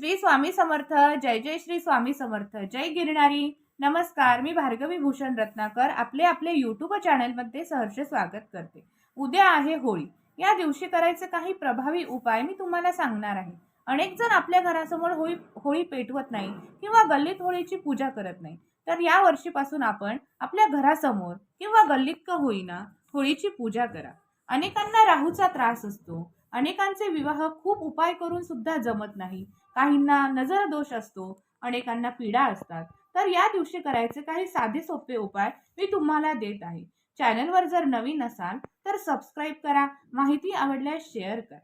श्री स्वामी समर्थ जय जय श्री स्वामी समर्थ जय गिरणारी नमस्कार मी भार्गवी भूषण रत्नाकर आपले आपले यूट्यूब चॅनलमध्ये सहर्ष स्वागत करते. उद्या आहे होळी. या दिवशी करायचे काही प्रभावी उपाय मी तुम्हाला सांगणार आहे. अनेक जण आपल्या घरासमोर होळी होळी पेटवत नाही किंवा गल्लीत होळीची पूजा करत नाही. तर या वर्षीपासून आपण आपल्या घरासमोर किंवा गल्लीत का होईना होळीची पूजा करा. अनेकांना राहूचा त्रास असतो. अनेकांचे विवाह खूप उपाय करून सुद्धा जमत नाही. काहींना नजर दोष असतो अनेकांना पीडा असतात. तर या दिवशी करायचे काही साधे सोपे उपाय मी तुम्हाला देत आहे. चॅनलवर जर नवीन असाल तर सबस्क्राईब करा माहिती आवडल्यास शेअर करा.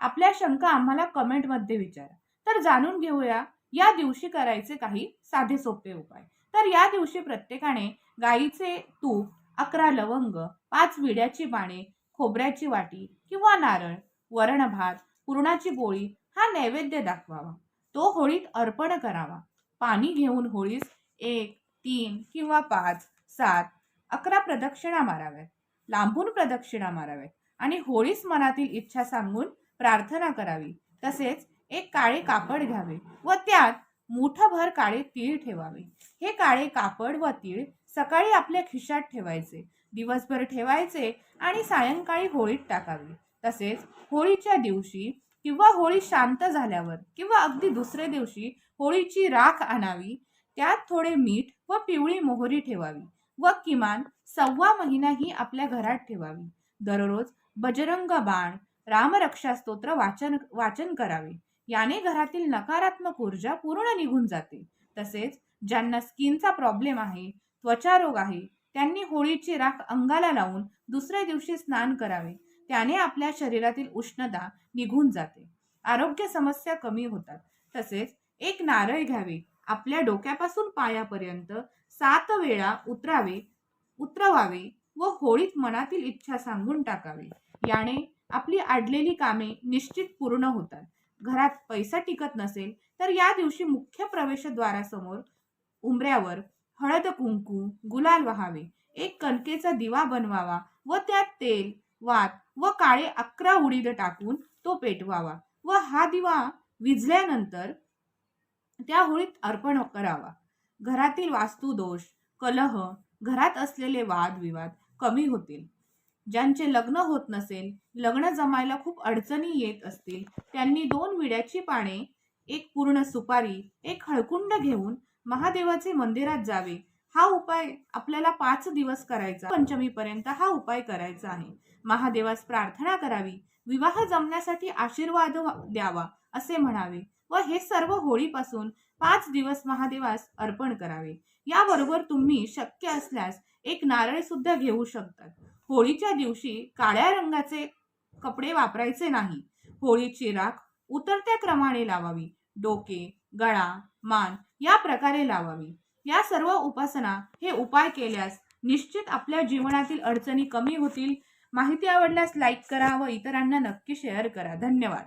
आपल्या शंका आम्हाला कमेंटमध्ये विचारा. तर जाणून घेऊया या दिवशी करायचे काही साधे सोपे उपाय. तर या दिवशी प्रत्येकाने गाईचे तूप अकरा लवंग पाच विड्याची पाने खोबऱ्याची वाटी किंवा नारळ वरण भात पुरणाची पोळी हा नैवेद्य दाखवावा. तो होळीत अर्पण करावा. पाणी घेऊन होळीस एक तीन किंवा पाच सात अकरा प्रदक्षिणा माराव्यात. लांबून प्रदक्षिणा माराव्यात आणि होळीस मनातील इच्छा सांगून प्रार्थना करावी. तसेच एक काळे कापड घ्यावे व त्यात मुठभर काळे तीळ ठेवावे. हे काळे कापड व तीळ सकाळी आपल्या खिशात ठेवायचे. दिवसभर ठेवायचे आणि सायंकाळी होळीत टाकावे. तसेच होळीच्या दिवशी किंवा होळी शांत झाल्यावर किंवा अगदी दुसऱ्या दिवशी होळीची राख आणावी त्यात थोडे मीठ व पिवळी मोहरी ठेवावी व किमान सव्वा महिना ही आपल्या घरात ठेवावी. दररोज बजरंग बाण रामरक्षा स्तोत्र वाचन वाचन करावे. याने घरातील नकारात्मक ऊर्जा पूर्ण निघून जाते. तसेच ज्यांना स्किनचा प्रॉब्लेम आहे त्वचा रोग आहे त्यांनी होळीची राख अंगाला लावून दुसऱ्या दिवशी स्नान करावे. त्याने आपल्या शरीरातील उष्णता निघून जाते. आरोग्य समस्या कमी होतात. तसेच एक नारळ घ्यावे. आपल्या डोक्यापासून पायापर्यंत सात वेळा उतरावे उतरवावे व होळीत मनातील इच्छा सांगून टाकावे. याने आपली अडलेली कामे निश्चित पूर्ण होतात. घरात पैसा टिकत नसेल तर या दिवशी मुख्य प्रवेशद्वारासमोर उंबऱ्यावर हळद कुंकू गुलाल वहावे. एक कणकेचा दिवा बनवावा व त्यात तेल वात व काळे अकरा उडीद टाकून तो पेटवावा व हा दिवा विझल्यानंतर त्या होळीत अर्पण करावा. घरातील वास्तुदोष कलह घरात असलेले वादविवाद कमी होतील. ज्यांचे लग्न होत नसेल लग्न जमायला खूप अडचणी येत असतील त्यांनी दोन विड्याची पाने एक पूर्ण सुपारी एक हळकुंड घेऊन महादेवाचे मंदिरात जावे हा उपाय आपल्याला पाच दिवस करायचा. पंचमीपर्यंत हा उपाय करायचा आहे महादेवास प्रार्थना करावी. विवाह जमण्यासाठी आशीर्वाद द्यावा असे म्हणावे व हे सर्व होळीपासून पाच दिवस महादेवास अर्पण करावे. याबरोबर तुम्ही शक्य असल्यास एक नारळ सुद्धा घेऊ शकतात. होळीच्या दिवशी काळ्या रंगाचे कपडे वापरायचे नाही. होळीची राख उतरत्या क्रमाने लावावी. डोके गळा मान या प्रकारे लावावी. या सर्व उपासना हे उपाय केल्यास निश्चित आपल्या जीवनातील अडचणी कमी होतील. माहिती आवडल्यास लाईक करा व इतरांना नक्की शेअर करा. धन्यवाद.